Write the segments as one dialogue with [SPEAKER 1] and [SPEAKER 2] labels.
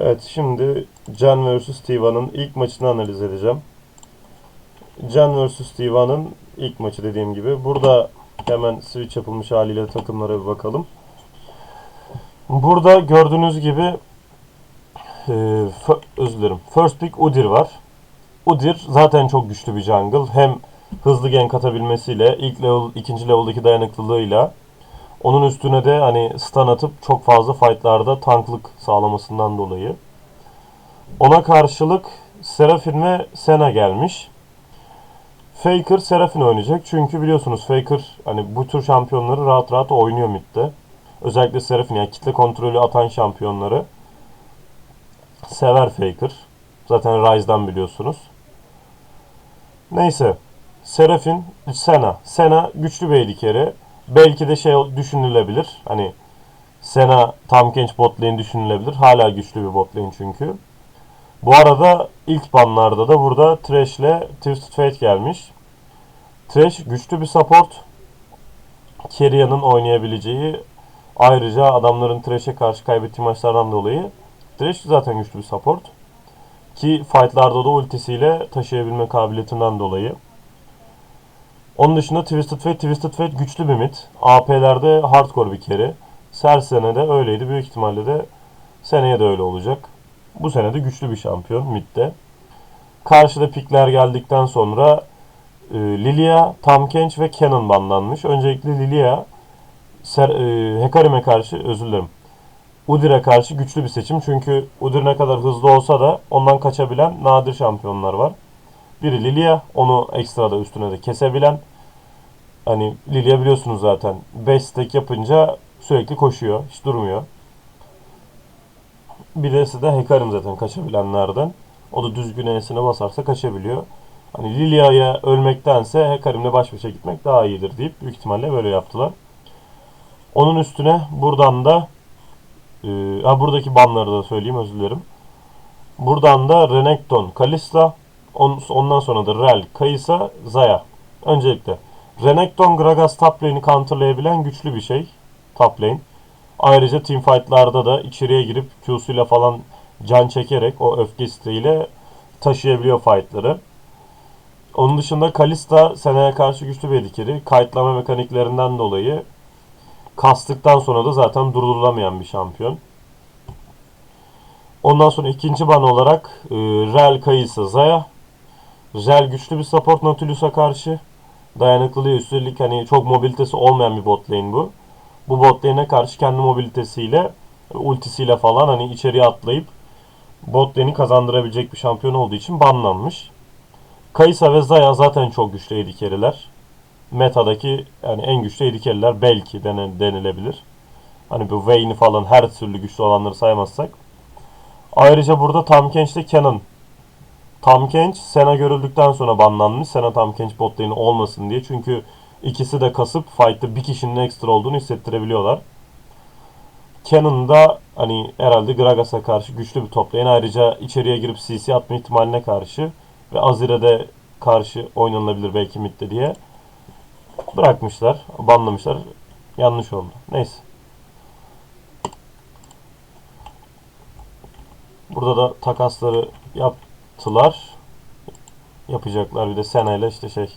[SPEAKER 1] Evet şimdi Can vs. Tiva'nın ilk maçını analiz edeceğim. Can vs. Tiva'nın ilk maçı dediğim gibi. Burada hemen switch yapılmış haliyle takımlara bir bakalım. Burada gördüğünüz gibi e, özür dilerim. First pick Udyr var. Udyr zaten çok güçlü bir jungle. Hem hızlı gank atabilmesiyle, ilk level, ikinci level'daki dayanıklılığıyla onun üstüne de hani stun atıp çok fazla fightlarda tanklık sağlamasından dolayı. Ona karşılık Seraphine ve Sena gelmiş. Faker Seraphine oynayacak. Çünkü biliyorsunuz Faker hani bu tür şampiyonları rahat rahat oynuyor midde. Özellikle Seraphine yani kitle kontrolü atan şampiyonları sever Faker. Zaten Rise'dan biliyorsunuz. Neyse. Serafin, Sena. Sena güçlü bir carry. Belki de şey düşünülebilir. Hani Sena tam genç bot lane düşünülebilir. Hala güçlü bir bot lane çünkü. Bu arada ilk banlarda da burada Thresh ile Twisted Fate gelmiş. Thresh güçlü bir support. Keриa'nın oynayabileceği ayrıca adamların Thresh'e karşı kaybettiği maçlardan dolayı Thresh zaten güçlü bir support. Ki fightlarda da ultisiyle taşıyabilme kabiliyetinden dolayı. Onun dışında Twisted Fate, Twisted Fate güçlü bir mid. AP'lerde hardcore bir kere. Her sene de öyleydi. Büyük ihtimalle de seneye de öyle olacak. Bu sene de güçlü bir şampiyon midde. Karşıda pikler geldikten sonra e, Lilia, Tam Kench ve Canon banlanmış. Öncelikle Lilia Ser, e, Hekarim'e karşı özür dilerim. Udyr'e karşı güçlü bir seçim. Çünkü Udyr ne kadar hızlı olsa da ondan kaçabilen nadir şampiyonlar var. Biri Lilia, onu ekstra da üstüne de kesebilen. Hani Lilia biliyorsunuz zaten 5 stack yapınca sürekli koşuyor, hiç durmuyor. Birisi de Hekarim zaten kaçabilenlerden. O da düzgün ensine basarsa kaçabiliyor. Hani Lilia'ya ölmektense Hekarim'le baş başa gitmek daha iyidir deyip büyük ihtimalle böyle yaptılar. Onun üstüne buradan da e, ha buradaki banları da söyleyeyim özür dilerim. Buradan da Renekton, Kalista, ondan sonra da Rel, Kayısa, Zaya. Öncelikle Renekton, Gragas top lane'i counterlayabilen güçlü bir şey. Top lane. Ayrıca teamfight'larda da içeriye girip Q'suyla falan can çekerek o öfke isteğiyle taşıyabiliyor fight'ları. Onun dışında Kalista seneye karşı güçlü bir dikeri. Kayıtlama mekaniklerinden dolayı kastıktan sonra da zaten durdurulamayan bir şampiyon. Ondan sonra ikinci ban olarak e, Rel Kayısa Zaya. Rel güçlü bir support Nautilus'a karşı. Dayanıklılığı üstelik hani çok mobilitesi olmayan bir bot lane bu. Bu bot lane'e karşı kendi mobilitesiyle ultisiyle falan hani içeriye atlayıp bot lane'i kazandırabilecek bir şampiyon olduğu için banlanmış. Kayısa ve Zaya zaten çok güçlü AD carry'ler. Meta'daki yani en güçlü AD carry'ler belki denilebilir. Hani bu Vayne'i falan her türlü güçlü olanları saymazsak. Ayrıca burada Tam Kench'te Canon. Tam Kench Sena görüldükten sonra banlanmış. Sena Tam Kench bot lane'i olmasın diye. Çünkü ikisi de kasıp fight'ta bir kişinin ekstra olduğunu hissettirebiliyorlar. Canon da hani herhalde Gragas'a karşı güçlü bir top lane. Ayrıca içeriye girip CC atma ihtimaline karşı ve Azire'de karşı oynanılabilir belki midde diye bırakmışlar, banlamışlar. Yanlış oldu. Neyse. Burada da takasları yaptılar. Yapacaklar. Bir de Sena ile işte şey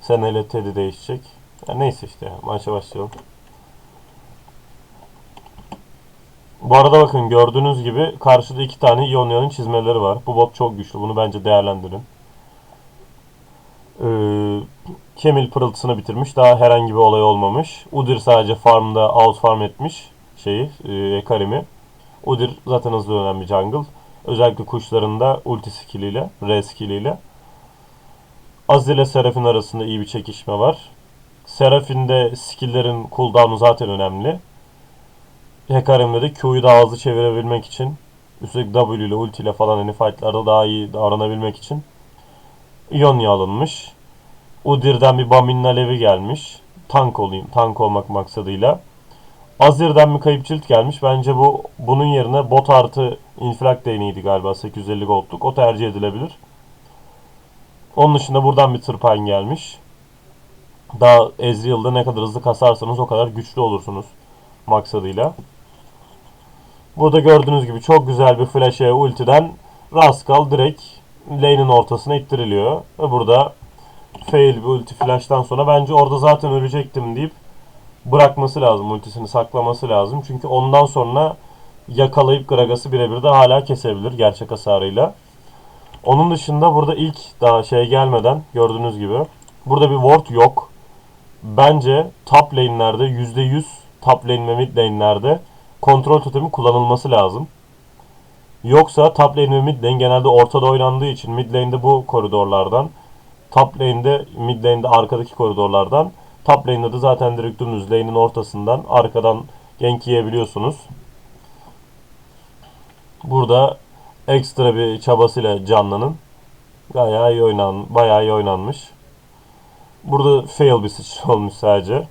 [SPEAKER 1] Sena ile Teddy değişecek. Ya neyse işte ya. Maça başlayalım. Bu arada bakın gördüğünüz gibi karşıda iki tane Ionia'nın çizmeleri var. Bu bot çok güçlü. Bunu bence değerlendirin. Ee, Kemil pırıltısını bitirmiş. Daha herhangi bir olay olmamış. Udyr sadece farmda out farm etmiş şeyi, e, Ekarim'i. Udyr zaten hızlı önemli jungle. Özellikle kuşlarında ulti skilliyle, R skilliyle. Azir ile Seraphine arasında iyi bir çekişme var. Seraphine'de skill'lerin cooldown'u zaten önemli. Hekarim'de de Q'yu daha hızlı çevirebilmek için üstelik W ile ulti ile falan hani fight'larda daha iyi davranabilmek için Ionia alınmış. Udyr'den bir Bamin'in alevi gelmiş. Tank olayım, tank olmak maksadıyla. Azir'den bir kayıp cilt gelmiş. Bence bu bunun yerine bot artı infilak değneğiydi galiba 850 goldluk. O tercih edilebilir. Onun dışında buradan bir tırpan gelmiş. Daha Ezreal'da ne kadar hızlı kasarsanız o kadar güçlü olursunuz maksadıyla. Burada gördüğünüz gibi çok güzel bir flash'e ultiden Rascal direkt lane'in ortasına ittiriliyor. Ve burada fail bir ulti flash'tan sonra bence orada zaten ölecektim deyip bırakması lazım. Ultisini saklaması lazım. Çünkü ondan sonra yakalayıp Gragas'ı birebir de hala kesebilir gerçek hasarıyla. Onun dışında burada ilk daha şey gelmeden gördüğünüz gibi burada bir ward yok. Bence top lane'lerde %100 top lane ve mid lane'lerde kontrol totemi kullanılması lazım. Yoksa top lane ve mid lane genelde ortada oynandığı için mid lane'de bu koridorlardan top lane'de mid lane'de arkadaki koridorlardan top lane'de de zaten direkt dümdüz lane'in ortasından arkadan gank yiyebiliyorsunuz. Burada ekstra bir çabasıyla canlanın. Bayağı iyi oynan, bayağı iyi oynanmış. Burada fail bir sıçra olmuş sadece.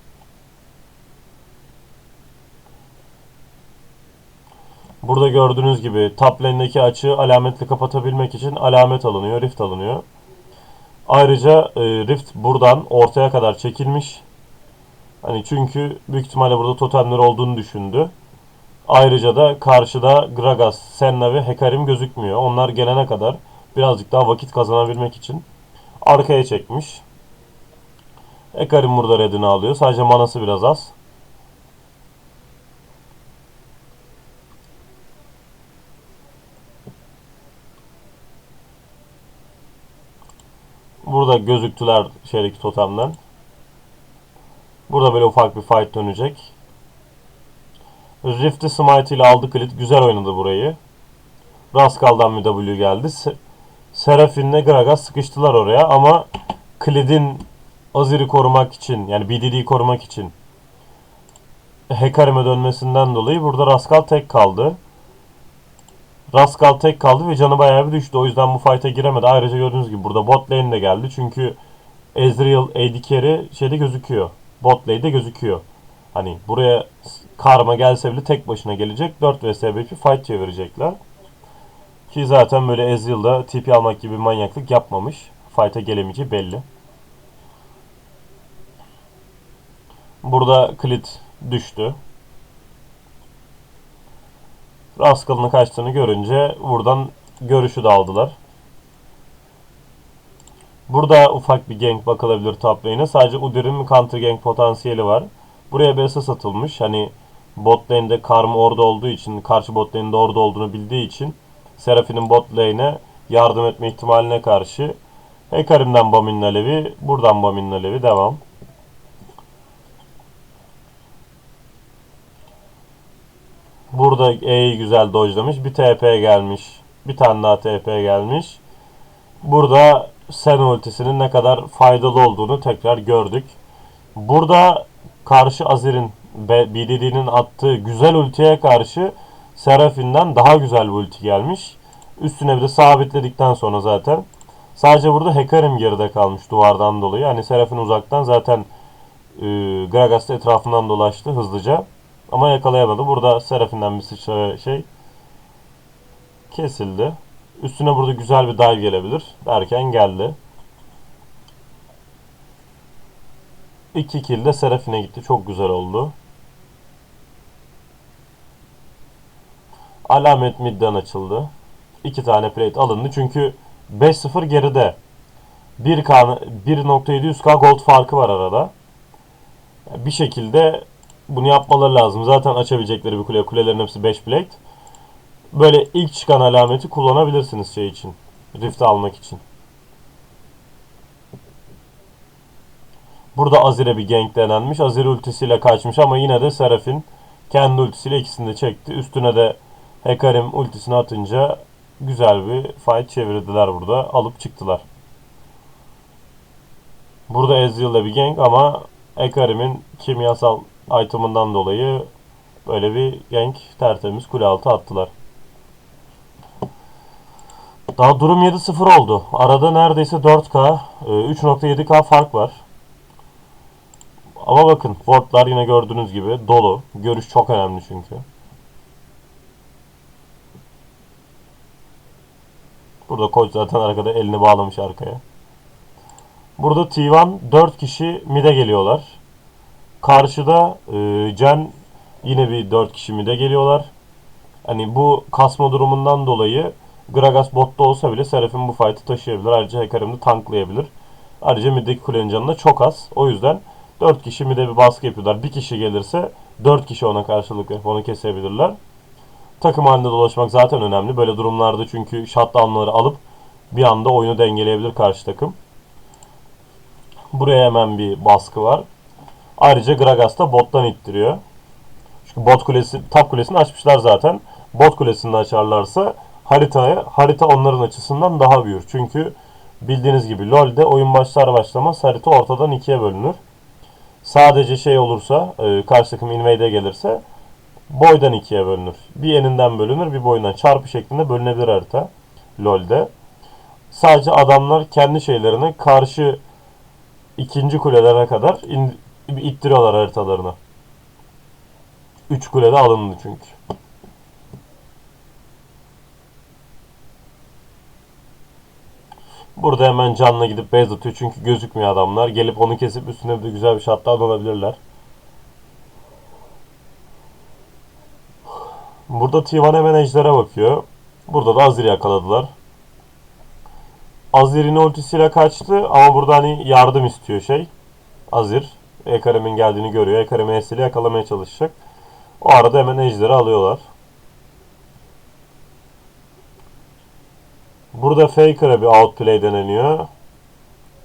[SPEAKER 1] Burada gördüğünüz gibi top lane'deki açığı alametli kapatabilmek için alamet alınıyor, rift alınıyor. Ayrıca e, rift buradan ortaya kadar çekilmiş. Hani çünkü büyük ihtimalle burada totemler olduğunu düşündü. Ayrıca da karşıda Gragas, Senna ve Hekarim gözükmüyor. Onlar gelene kadar birazcık daha vakit kazanabilmek için arkaya çekmiş. Hekarim burada redini alıyor. Sadece manası biraz az. Burada gözüktüler şeydeki totemden. Burada böyle ufak bir fight dönecek. Rift'i Smite ile aldı Klit. Güzel oynadı burayı. Rascal'dan bir W geldi. Se Seraphine Gragas sıkıştılar oraya ama Klid'in Azir'i korumak için yani BDD'yi korumak için Hekarim'e dönmesinden dolayı burada Rascal tek kaldı. Rascal tek kaldı ve canı bayağı bir düştü. O yüzden bu fight'a giremedi. Ayrıca gördüğünüz gibi burada bot lane de geldi. Çünkü Ezreal AD carry şeyde gözüküyor. Bot lane'de gözüküyor. Hani buraya karma gelse bile tek başına gelecek. 4 vs 5 bir fight çevirecekler. Ki zaten böyle Ezreal'da TP almak gibi manyaklık yapmamış. Fight'a gelemeyeceği belli. Burada Klit düştü. Rascal'ın kaçtığını görünce buradan görüşü de aldılar. Burada ufak bir gank bakılabilir top lane'e. Sadece Udyr'in counter gank potansiyeli var. Buraya bir SS atılmış. Hani bot lane'de Karm orada olduğu için, karşı bot lane'de orada olduğunu bildiği için Seraphine bot lane'e yardım etme ihtimaline karşı Hekarim'den Bamin'in alevi, buradan Bamin'in alevi devam. Burada E'yi güzel dojlamış. Bir TP gelmiş. Bir tane daha TP gelmiş. Burada Sen ultisinin ne kadar faydalı olduğunu tekrar gördük. Burada karşı Azir'in BDD'nin attığı güzel ultiye karşı Seraphine'den daha güzel bir ulti gelmiş. Üstüne bir de sabitledikten sonra zaten sadece burada Hekarim geride kalmış duvardan dolayı. Yani Seraphine uzaktan zaten e, Gragas etrafından dolaştı hızlıca. Ama yakalayamadı. Burada Seraphine'den bir sıçra şey kesildi. Üstüne burada güzel bir dive gelebilir. Derken geldi. 2 kill de Seraphine gitti. Çok güzel oldu. Alamet midden açıldı. 2 tane plate alındı. Çünkü 5-0 geride. 1K 1.700K gold farkı var arada. Bir şekilde bunu yapmaları lazım. Zaten açabilecekleri bir kule. Kulelerin hepsi 5 plate. Böyle ilk çıkan alameti kullanabilirsiniz şey için. Rift almak için. Burada Azir'e bir gank denenmiş. Azir ultisiyle kaçmış ama yine de Serafin kendi ultisiyle ikisini de çekti. Üstüne de Hekarim ultisini atınca güzel bir fight çevirdiler burada. Alıp çıktılar. Burada Ezreal'da bir gank ama Hekarim'in kimyasal item'ından dolayı böyle bir gank tertemiz kule altı attılar. Daha durum 7-0 oldu. Arada neredeyse 4K, 3.7K fark var. Bakın wardlar yine gördüğünüz gibi dolu. Görüş çok önemli çünkü. Burada koç zaten arkada elini bağlamış arkaya. Burada T1 4 kişi mid'e geliyorlar. Karşıda e, Jen yine bir 4 kişi mid'e geliyorlar. Hani bu kasma durumundan dolayı Gragas botta olsa bile Seraphim bu fight'ı taşıyabilir. Ayrıca Hecarim de tanklayabilir. Ayrıca middeki kulenin canı da çok az. O yüzden 4 kişi midde bir baskı yapıyorlar. Bir kişi gelirse 4 kişi ona karşılık onu kesebilirler. Takım halinde dolaşmak zaten önemli. Böyle durumlarda çünkü shutdown'ları alıp bir anda oyunu dengeleyebilir karşı takım. Buraya hemen bir baskı var. Ayrıca Gragas da bottan ittiriyor. Çünkü bot kulesi, top kulesini açmışlar zaten. Bot kulesini de açarlarsa haritaya, harita onların açısından daha büyür. Çünkü bildiğiniz gibi LoL'de oyun başlar başlamaz harita ortadan ikiye bölünür. Sadece şey olursa, e, karşı takım invade'e gelirse boydan ikiye bölünür. Bir eninden bölünür, bir boyundan çarpı şeklinde bölünebilir harita LoL'de. Sadece adamlar kendi şeylerine karşı ikinci kulelere kadar in, ittiriyorlar haritalarını. Üç kulede alındı çünkü. Burada hemen canla gidip base atıyor çünkü gözükmüyor adamlar. Gelip onu kesip üstüne bir de güzel bir shutdown alabilirler. Burada T1 hemen ejder'e bakıyor. Burada da Azir'i yakaladılar. Azir'in ultisiyle kaçtı ama burada hani yardım istiyor şey. Azir. Ekarem'in geldiğini görüyor. Ekarem'i Esil'i yakalamaya çalışacak. O arada hemen Ejder'i alıyorlar. Burada Faker'a bir outplay deneniyor.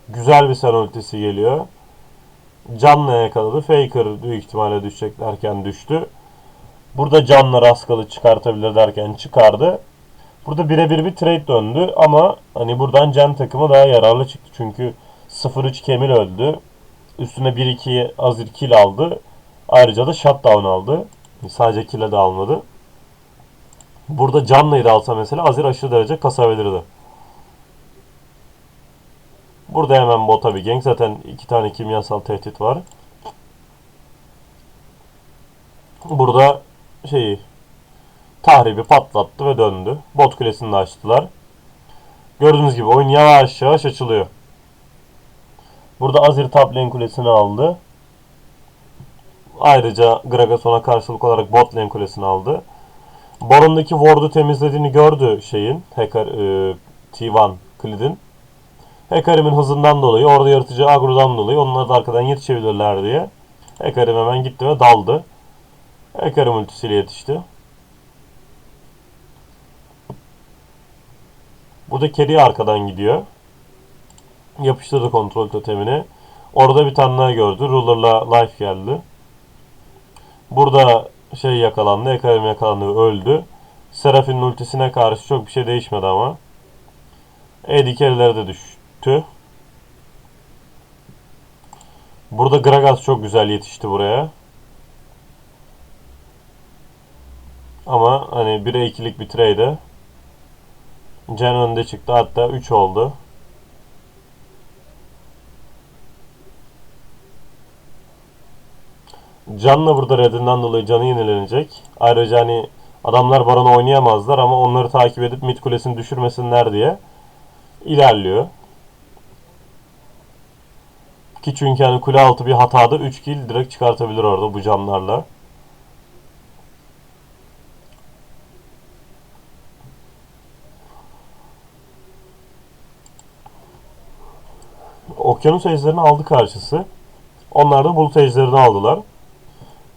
[SPEAKER 1] Güzel bir sen ultisi geliyor. Can'la yakaladı. Faker büyük ihtimalle düşecek derken düştü. Burada Can'la Raskal'ı çıkartabilir derken çıkardı. Burada birebir bir trade döndü ama hani buradan Can takımı daha yararlı çıktı. Çünkü 0-3 Kemil öldü. Üstüne 1-2 Azir kill aldı. Ayrıca da shutdown aldı. Sadece kill'e de almadı. Burada Can'layı da alsa mesela Azir aşırı derece kasabilirdi. Burada hemen bota bir gank. Zaten iki tane kimyasal tehdit var. Burada şeyi tahribi patlattı ve döndü. Bot kulesini de açtılar. Gördüğünüz gibi oyun yavaş yavaş açılıyor. Burada Azir top lane kulesini aldı. Ayrıca Gragas ona karşılık olarak bot lane kulesini aldı. Baron'daki ward'u temizlediğini gördü şeyin. Hacker, e, T1 Klid'in. Hekarim'in hızından dolayı, orada yaratıcı agrodan dolayı onları da arkadan yetişebilirler diye. Hekarim hemen gitti ve daldı. Hekarim ultisiyle yetişti. Burada Kerry arkadan gidiyor. Yapıştırdı kontrol totemini. Orada bir tane daha gördü. Ruler'la life geldi. Burada şey yakalandı. Ekarim yakalandı öldü. Seraph'in ultisine karşı çok bir şey değişmedi ama. Eddie Carry'lere de düştü. Burada Gragas çok güzel yetişti buraya. Ama hani 1'e 2'lik bir trade. Can önde çıktı. Hatta 3 oldu. Can'la burada red'inden dolayı canı yenilenecek. Ayrıca hani adamlar Baron'u oynayamazlar ama onları takip edip mid kulesini düşürmesinler diye ilerliyor. Ki çünkü hani kule altı bir hatada 3 kill direkt çıkartabilir orada bu canlarla. Okyanus ejderini aldı karşısı. Onlar da bulut ejderini aldılar.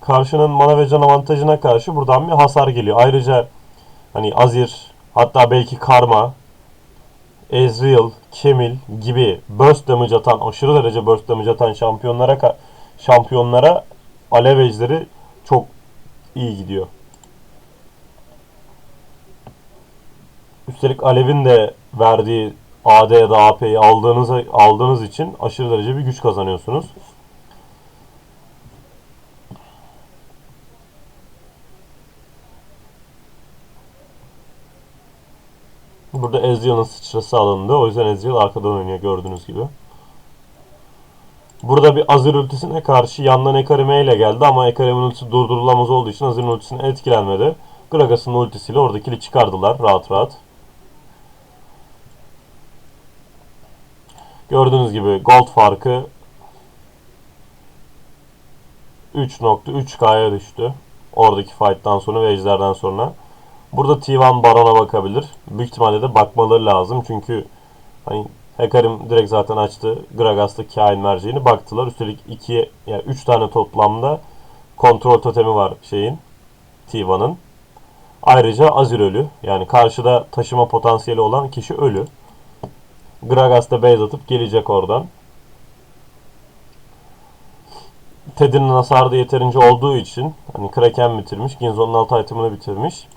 [SPEAKER 1] Karşının mana ve can avantajına karşı buradan bir hasar geliyor. Ayrıca hani Azir hatta belki Karma, Ezreal, Kemil gibi burst damage atan, aşırı derece burst damage atan şampiyonlara şampiyonlara alev ejderi çok iyi gidiyor. Üstelik Alev'in de verdiği AD ya da AP'yi aldığınız, aldığınız için aşırı derece bir güç kazanıyorsunuz. Burada Ezreal'ın sıçrası alındı. O yüzden Ezreal arkadan oynuyor gördüğünüz gibi. Burada bir Azir ultisine karşı yandan Ekarime ile geldi ama Ekarime'nin ultisi durdurulamaz olduğu için Azir'in ultisine etkilenmedi. Gragas'ın ultisiyle oradakili çıkardılar rahat rahat. Gördüğünüz gibi gold farkı 3.3K'ya düştü. Oradaki fight'tan sonra ve ejderden sonra. Burada T1 Baron'a bakabilir. Büyük ihtimalle de bakmaları lazım. Çünkü hani Hekarim direkt zaten açtı. Gragas'ta kain merceğini baktılar. Üstelik 2 yani 3 tane toplamda kontrol totemi var şeyin T1'ın. Ayrıca Azir ölü. Yani karşıda taşıma potansiyeli olan kişi ölü. Gragas da base atıp gelecek oradan. Ted'in hasarı da yeterince olduğu için hani Kraken bitirmiş. Ginzo'nun alt itemını bitirmiş.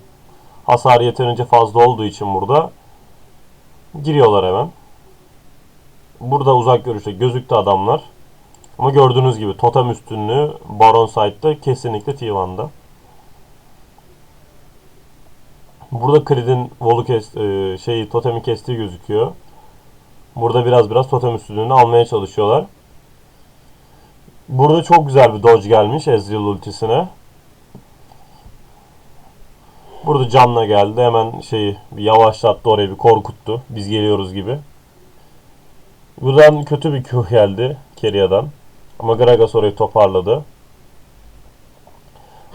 [SPEAKER 1] Hasar yeterince fazla olduğu için burada giriyorlar hemen. Burada uzak görüşte gözüktü adamlar. Ama gördüğünüz gibi totem üstünlüğü Baron Side'da kesinlikle T1'da. Burada Creed'in Vol'u kes, e, şeyi totemi kestiği gözüküyor. Burada biraz biraz totem üstünlüğünü almaya çalışıyorlar. Burada çok güzel bir dodge gelmiş Ezreal ultisine. Burada canla geldi. Hemen şeyi bir yavaşlattı orayı bir korkuttu. Biz geliyoruz gibi. Buradan kötü bir Q geldi Keria'dan. Ama Gragas orayı toparladı.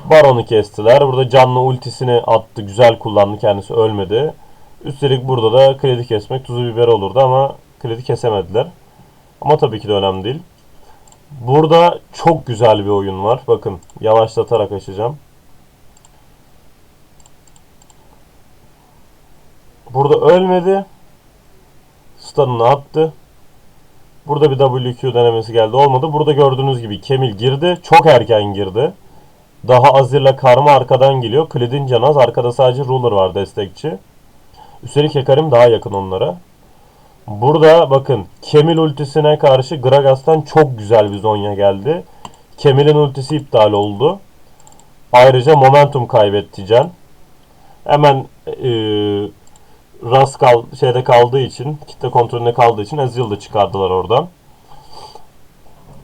[SPEAKER 1] Baron'u kestiler. Burada canlı ultisini attı. Güzel kullandı. Kendisi ölmedi. Üstelik burada da kredi kesmek tuzu biber olurdu ama kredi kesemediler. Ama tabii ki de önemli değil. Burada çok güzel bir oyun var. Bakın yavaşlatarak açacağım. Burada ölmedi. Stun'ını attı. Burada bir WQ denemesi geldi. Olmadı. Burada gördüğünüz gibi Kemil girdi. Çok erken girdi. Daha Azir'le Karma arkadan geliyor. Klid'in Canaz. Arkada sadece Ruler var destekçi. Üstelik Hekarim daha yakın onlara. Burada bakın Kemil ultisine karşı Gragas'tan çok güzel bir Zonya geldi. Kemil'in ultisi iptal oldu. Ayrıca momentum kaybetti Can. Hemen e, Ras kal şeyde kaldığı için, kitle kontrolünde kaldığı için Ezreal da çıkardılar oradan.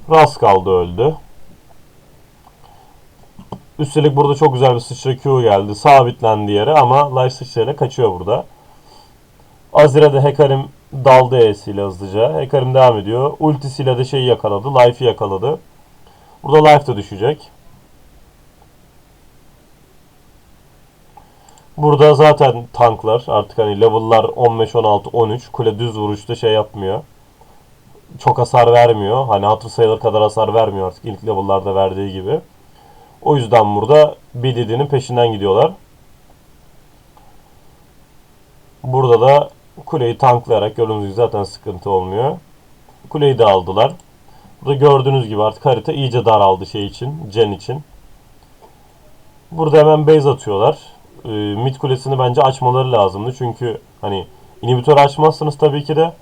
[SPEAKER 1] Ras kaldı öldü. Üstelik burada çok güzel bir sıçra Q geldi. Sabitlendi yere ama Life sıçrayla kaçıyor burada. Azir'e de Hekarim daldı E'siyle hızlıca. Hekarim devam ediyor. Ultisiyle de şeyi yakaladı. Life'i yakaladı. Burada Life de düşecek. Burada zaten tanklar artık hani level'lar 15, 16, 13. Kule düz vuruşta şey yapmıyor. Çok hasar vermiyor. Hani hatır sayılır kadar hasar vermiyor artık ilk level'larda verdiği gibi. O yüzden burada BDD'nin peşinden gidiyorlar. Burada da kuleyi tanklayarak gördüğünüz gibi zaten sıkıntı olmuyor. Kuleyi de aldılar. Burada gördüğünüz gibi artık harita iyice daraldı şey için, Jen için. Burada hemen base atıyorlar. Ee, mid kulesini bence açmaları lazımdı. Çünkü hani inhibitör açmazsınız tabii ki de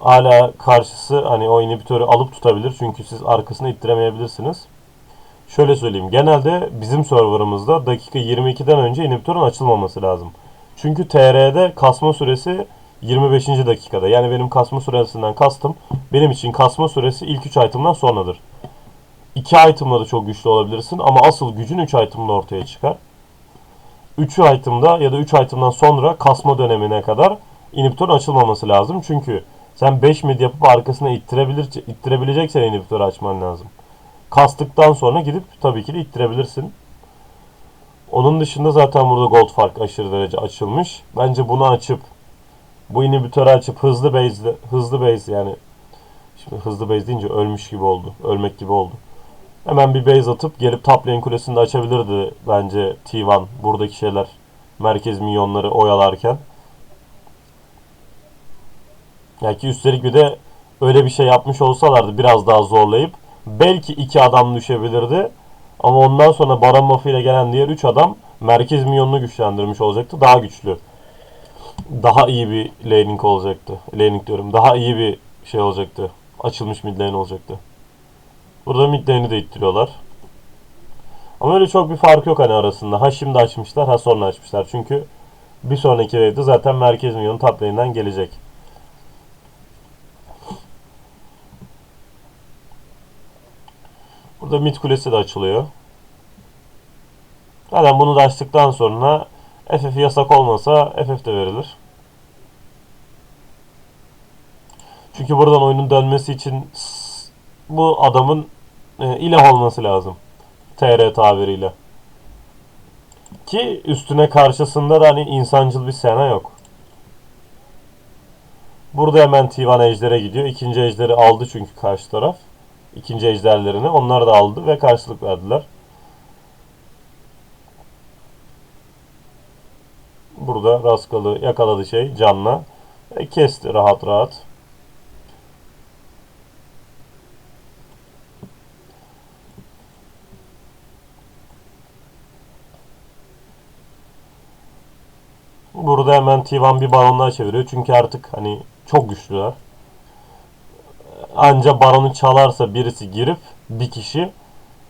[SPEAKER 1] hala karşısı hani o inhibitörü alıp tutabilir. Çünkü siz arkasını ittiremeyebilirsiniz. Şöyle söyleyeyim. Genelde bizim serverımızda dakika 22'den önce inhibitörün açılmaması lazım. Çünkü TR'de kasma süresi 25. dakikada. Yani benim kasma süresinden kastım benim için kasma süresi ilk 3 item'dan sonradır. 2 item'la da çok güçlü olabilirsin ama asıl gücün 3 item'la ortaya çıkar. 3 item'da ya da 3 item'dan sonra kasma dönemine kadar inhibitörün açılmaması lazım. Çünkü sen 5 mid yapıp arkasına ittirebilir, ittirebileceksen inhibitörü açman lazım. Kastıktan sonra gidip tabii ki de ittirebilirsin. Onun dışında zaten burada gold fark aşırı derece açılmış. Bence bunu açıp bu inhibitörü açıp hızlı base hızlı base yani şimdi hızlı base deyince ölmüş gibi oldu. Ölmek gibi oldu. Hemen bir base atıp gelip top lane kulesini de açabilirdi bence T1 buradaki şeyler merkez milyonları oyalarken. Yani ki üstelik bir de öyle bir şey yapmış olsalardı biraz daha zorlayıp belki iki adam düşebilirdi. Ama ondan sonra Baron Mafia ile gelen diğer 3 adam merkez milyonunu güçlendirmiş olacaktı. Daha güçlü. Daha iyi bir laning olacaktı. Laning diyorum. Daha iyi bir şey olacaktı. Açılmış mid lane olacaktı. Burada mid lane'i de ittiriyorlar. Ama öyle çok bir fark yok hani arasında. Ha şimdi açmışlar ha sonra açmışlar. Çünkü bir sonraki wave'de zaten merkez milyonu top gelecek. Burada mid kulesi de açılıyor. Zaten bunu da açtıktan sonra FF yasak olmasa FF de verilir. Çünkü buradan oyunun dönmesi için bu adamın e, ilah olması lazım. TR tabiriyle. Ki üstüne karşısında da hani insancıl bir Sena yok. Burada hemen T1 ejdere gidiyor. İkinci ejderi aldı çünkü karşı taraf. İkinci ejderlerini onlar da aldı ve karşılık verdiler. Burada Raskalı yakaladı şey canla. E, kesti rahat rahat. Burada hemen T1 bir baronlar çeviriyor. Çünkü artık hani çok güçlüler. Anca baronu çalarsa birisi girip bir kişi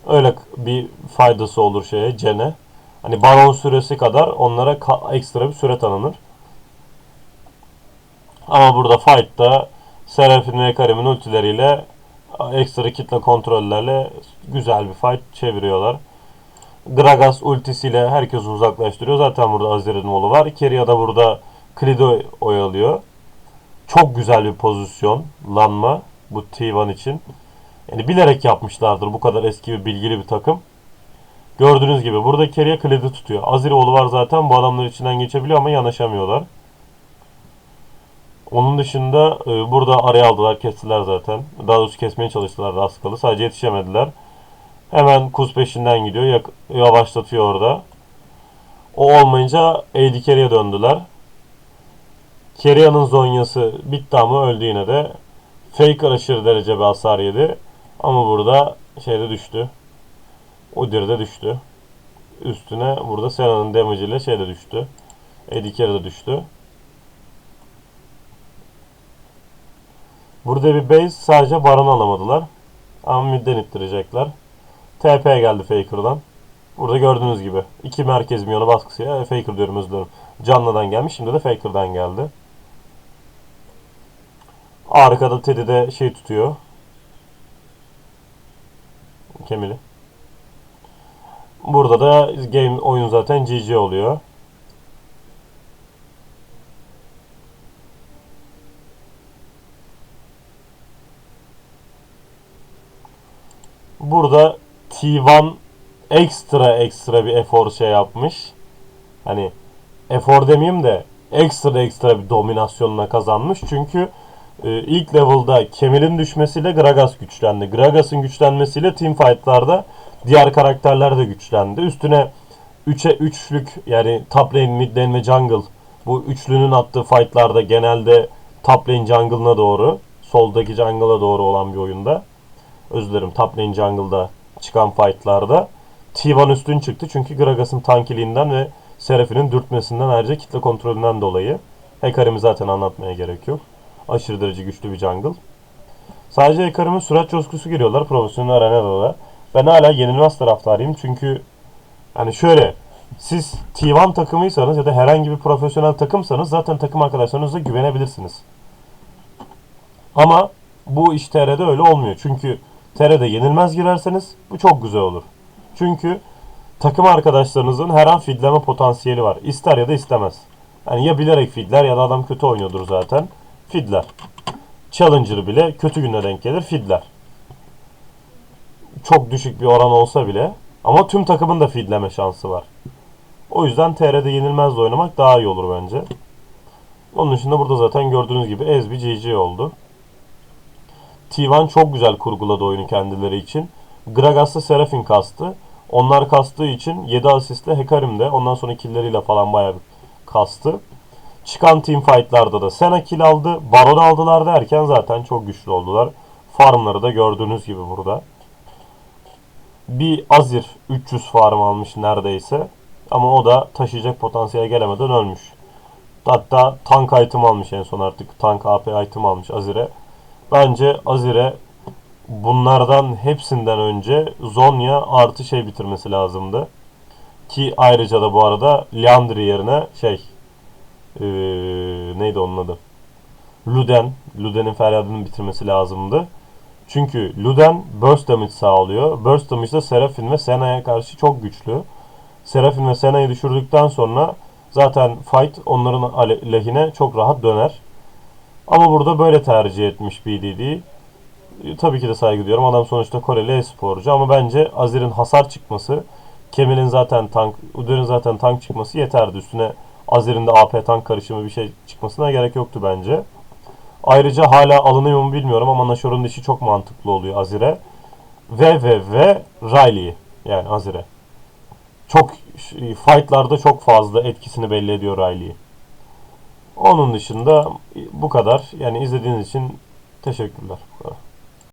[SPEAKER 1] öyle bir faydası olur şeye Cene. Hani baron süresi kadar onlara ekstra bir süre tanınır. Ama burada fight'ta Seraphine ve Karim'in ultileriyle ekstra kitle kontrollerle güzel bir fight çeviriyorlar. Gragas ultisiyle herkesi uzaklaştırıyor. Zaten burada Azir'in oğlu var. Keria da burada Klido oyalıyor. Çok güzel bir pozisyonlanma bu T1 için. Yani bilerek yapmışlardır bu kadar eski ve bilgili bir takım. Gördüğünüz gibi burada Keria Klido tutuyor. Azir oğlu var zaten bu adamlar içinden geçebiliyor ama yanaşamıyorlar. Onun dışında e, burada araya aldılar, kestiler zaten. Daha doğrusu kesmeye çalıştılar Raskalı. Sadece yetişemediler. Hemen Kuz peşinden gidiyor. Yavaşlatıyor orada. O olmayınca AD Carry'e döndüler. Kerya'nın zonyası bitti ama öldü yine de. Faker aşırı derece bir hasar yedi. Ama burada şeyde düştü. Udyr de düştü. Üstüne burada Sena'nın damage ile şey de düştü. AD Carry de düştü. Burada bir base sadece Baron alamadılar. Ama midden ittirecekler. TP geldi Faker'dan. Burada gördüğünüz gibi iki merkez milyonu baskısıyla Faker diyorum özür dilerim. Canlı'dan gelmiş. Şimdi de Faker'dan geldi. Arkada Teddy de şey tutuyor. Kemili. Burada da game oyun zaten GG oluyor. Burada T1 ekstra ekstra bir efor şey yapmış. Hani efor demeyeyim de ekstra ekstra bir dominasyonla kazanmış. Çünkü e, ilk level'da Kemal'in düşmesiyle Gragas güçlendi. Gragas'ın güçlenmesiyle team fight'larda diğer karakterler de güçlendi. Üstüne 3'e 3'lük yani top lane, mid lane ve jungle bu üçlünün attığı fight'larda genelde top lane jungle'ına doğru soldaki jungle'a doğru olan bir oyunda özür dilerim top lane jungle'da çıkan fight'larda T1 üstün çıktı çünkü Gragas'ın tankiliğinden ve Seraphinin dürtmesinden ayrıca kitle kontrolünden dolayı. Hecarim'i zaten anlatmaya gerek yok. Aşırı derece güçlü bir jungle. Sadece Hecarim'in sürat coşkusu giriyorlar profesyonel arenada da. Ben hala yenilmez taraftarıyım çünkü yani şöyle siz T1 takımıysanız ya da herhangi bir profesyonel takımsanız zaten takım arkadaşlarınıza güvenebilirsiniz. Ama bu iş TR'de öyle olmuyor. Çünkü TR'de yenilmez girerseniz bu çok güzel olur. Çünkü takım arkadaşlarınızın her an fidleme potansiyeli var. İster ya da istemez. Yani ya bilerek fidler ya da adam kötü oynuyordur zaten. Fidler. Challenger bile kötü gününe denk gelir fidler. Çok düşük bir oran olsa bile ama tüm takımın da fidleme şansı var. O yüzden TR'de yenilmez oynamak daha iyi olur bence. Onun dışında burada zaten gördüğünüz gibi ez bir GG oldu. T1 çok güzel kurguladı oyunu kendileri için. Gragas'ta Seraphine kastı. Onlar kastığı için 7 asistle Hekarim de ondan sonra killeriyle falan bayağı bir kastı. Çıkan team fight'larda da Sena kill aldı. Baron aldılar derken zaten çok güçlü oldular. Farmları da gördüğünüz gibi burada. Bir Azir 300 farm almış neredeyse. Ama o da taşıyacak potansiyele gelemeden ölmüş. Hatta tank item almış en son artık. Tank AP item almış Azir'e. Bence Azir'e bunlardan hepsinden önce Zonya artı şey bitirmesi lazımdı. Ki ayrıca da bu arada Leandri yerine şey ee, neydi onun adı? Luden. Luden'in feryadını bitirmesi lazımdı. Çünkü Luden burst damage sağlıyor. Burst damage de Seraphine ve Sena'ya karşı çok güçlü. Seraphine ve Sena'yı düşürdükten sonra zaten fight onların lehine çok rahat döner. Ama burada böyle tercih etmiş BDD. E, Tabii ki de saygı duyuyorum. Adam sonuçta Koreli e-sporcu ama bence Azir'in hasar çıkması Kemal'in zaten tank, Udyr'in zaten tank çıkması yeterdi. Üstüne Azir'in de AP tank karışımı bir şey çıkmasına gerek yoktu bence. Ayrıca hala alınıyor mu bilmiyorum ama Nashor'un dişi çok mantıklı oluyor Azir'e. Ve ve ve Riley yani Azir'e. Çok fightlarda çok fazla etkisini belli ediyor Riley. Onun dışında bu kadar. Yani izlediğiniz için teşekkürler. Bu kadar.